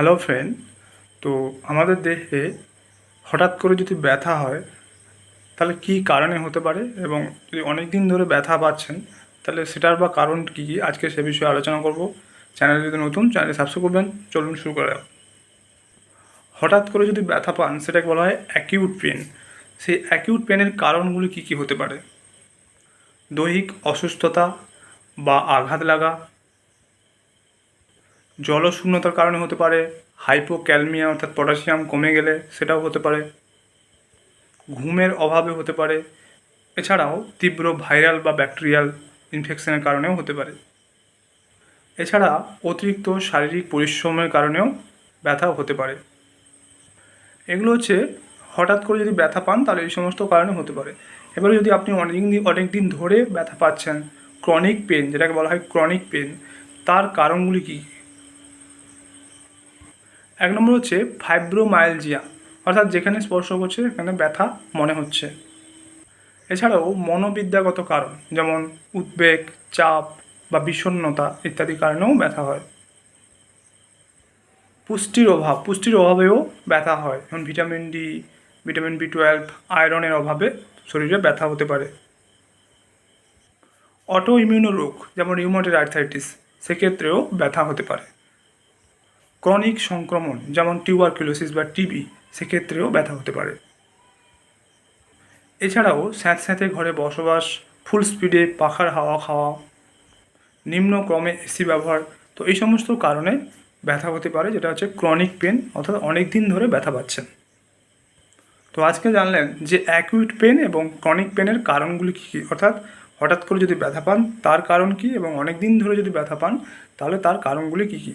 Hello friend তো আমাদের দেহে হঠাৎ করে যদি ব্যথা হয়, তাহলে কী কারণে হতে পারে? এবং যদি অনেক দিন ধরে ব্যথা পাচ্ছেন, তাহলে সেটার বা কারণ কী কী? আজকে সে বিষয়ে আলোচনা করব। চ্যানেল যদি নতুন চ্যানেলে সাবস্ক্রাইব করবেন। চলুন শুরু করা। হঠাৎ করে যদি ব্যথা পান, সেটাকে বলা হয় অ্যাকিউট পেন সেই অ্যাকিউট পেনের কারণগুলি কী কী হতে পারে? দৈহিক অসুস্থতা বা আঘাত লাগা জলশূন্যতার কারণে হতে পারে হাইপোক্যালমিয়া অর্থাৎ পটাশিয়াম কমে গেলে সেটাও হতে পারে, ঘুমের অভাবে হতে পারে, এছাড়াও তীব্র ভাইরাল বা ব্যাকটেরিয়াল ইনফেকশনের কারণেও হতে পারে। এছাড়া অতিরিক্ত শারীরিক পরিশ্রমের কারণেও ব্যথা হতে পারে। এগুলো হচ্ছে হঠাৎ করে যদি ব্যথা পান, তাহলে এই সমস্ত কারণে হতে পারে। এবারে যদি আপনি অনেক দিন অনেক দিন ধরে ব্যথা পাচ্ছেন ক্রনিক পেন যেটাকে বলা হয় ক্রনিক পেন তার কারণগুলি কী? এক নম্বর হচ্ছে ফাইব্রোমায়ালজিয়া অর্থাৎ যেখানে স্পর্শ করছে সেখানে ব্যথা মনে হচ্ছে। এছাড়াও মনোবিদ্যাগত কারণ, যেমন উদ্বেগ, চাপ বা বিষণ্ণতা ইত্যাদি কারণেও ব্যথা হয়। পুষ্টির অভাব, পুষ্টির অভাবেও ব্যথা হয়। যেমন vitamin D, vitamin B twelve, আয়রনের অভাবে শরীরে ব্যথা হতে পারে। অটো ইমিউনো রোগ, যেমন রিউমাটেড আর্থাইটিস সেক্ষেত্রেও ব্যথা হতে পারে। ক্রনিক সংক্রমণ, যেমন টিউবারকুলোসিস বা টিবি, সেক্ষেত্রেও ব্যথা হতে পারে। এছাড়াও স্যাঁতস্যাঁতে ঘরে বসবাস, ফুল স্পিডে পাখার হাওয়া খাওয়া নিম্ন ক্রমে এসি ব্যবহার, তো এই সমস্ত কারণে ব্যথা হতে পারে, যেটা হচ্ছে ক্রনিক পেন, অর্থাৎ অনেক দিন ধরে ব্যথা পাচ্ছেন। তো আজকে জানলেন যে অ্যাকিউট পেন এবং ক্রনিক পেনের কারণগুলি কী কী? অর্থাৎ হঠাৎ করে যদি ব্যথা পান, তার কারণ কী এবং অনেক দিন ধরে যদি ব্যথা পান, তাহলে তার কারণগুলি কী কী?